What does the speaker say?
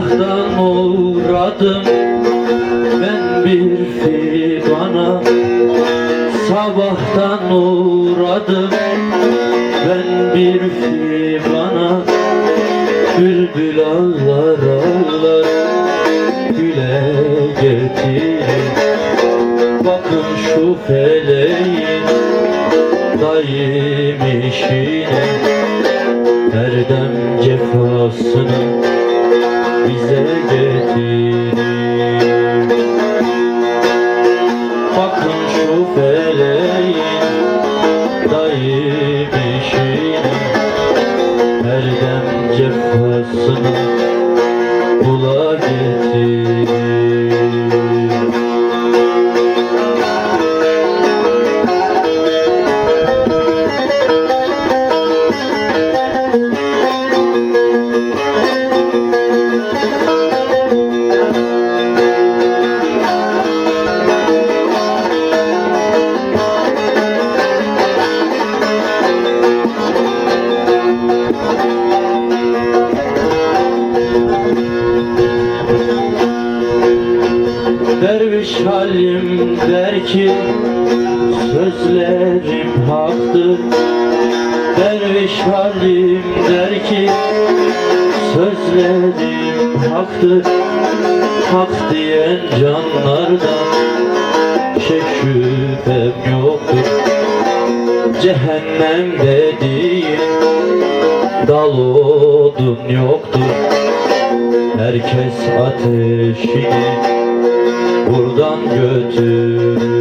sevdam uğradım Ben bir fidana Sabahtan uğradım Ben bir fidana Bülbül ağlar ağlar Güle getirin Bakın şu feleğin Daim işine Erdem cefasını bize getirin Bakın şu feleğin daim işine Erdem cefasını halim der ki Sözlerim haktır. Derviş halim der ki Sözlerim haktır. Hak diyen canlardan Şek şüphem yoktur. Cehennem dediğin Dal odun yoktur. Herkes ateşini buradan götür